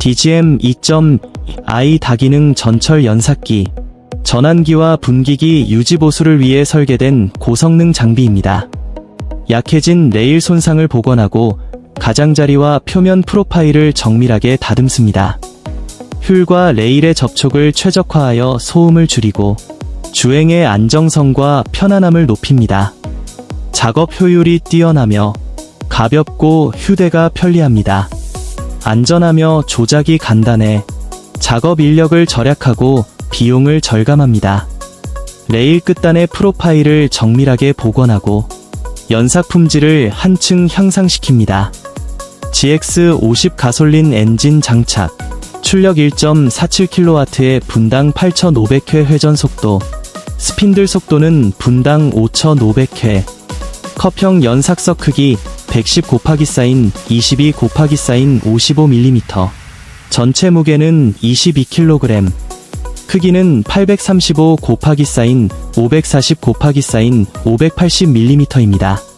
DGM 2.i 다기능 전철 연삭기, 전환기와 분기기 유지 보수를 위해 설계된 고성능 장비입니다. 약해진 레일 손상을 복원하고 가장자리와 표면 프로파일을 정밀하게 다듬습니다. 휠과 레일의 접촉을 최적화하여 소음을 줄이고 주행의 안정성과 편안함을 높입니다. 작업 효율이 뛰어나며 가볍고 휴대가 편리합니다. 안전하며 조작이 간단해 작업 인력을 절약하고 비용을 절감합니다. 레일 끝단의 프로파일을 정밀하게 복원하고 연삭 품질을 한층 향상시킵니다. GX50 가솔린 엔진 장착, 출력 1.47kW의 분당 8,500회 회전 속도, 스핀들 속도는 분당 5,500회, 컵형 연삭석 크기 110 곱하기 사인 22 곱하기 사인 55mm, 전체 무게는 22kg, 크기는 835 곱하기 사인 540 곱하기 사인 580mm입니다.